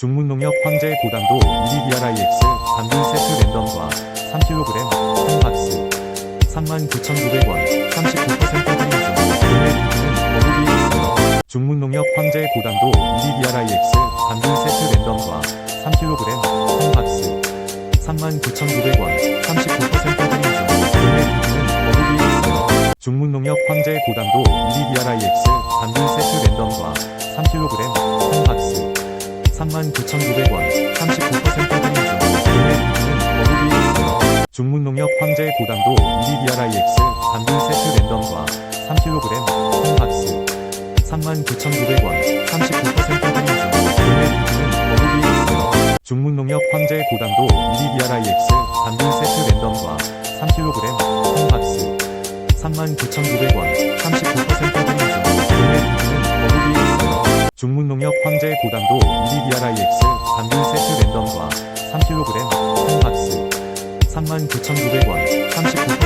중문농협 황제 고당도 2DBRIX 단분 세트 랜덤과 3kg 3박스 39,900원 39% 할인 중 구매 링크는 더보기에 있어요. 중문농협 황제 고당도 2DBRIX 단분 세트 랜덤과 3kg 3박스 39,900원 39% 할인 중 구매 링크는 더보기에 있어요. 중문농협 황제 고당도 2DBRIX 단분 세트 랜덤과 3kg 3박스 39,900원 39% 할인 중 구매 링크는 더보기에 있어요. 중문농협 황제 고당도 2DBRIX 단분 세트 랜덤과 3kg 3박스 39,900원 39% 할인 중 구매 링크는 더보기에 있어요. 중문농협 황제 고당도 2DBRIX 단분 세트 랜덤과 3kg 3박스 39,900원 39% 할인 중 중문농협 황제 고당도 2DBRIX 단분 세트 랜덤과 3kg 3박스 39,900원 39% 할인 중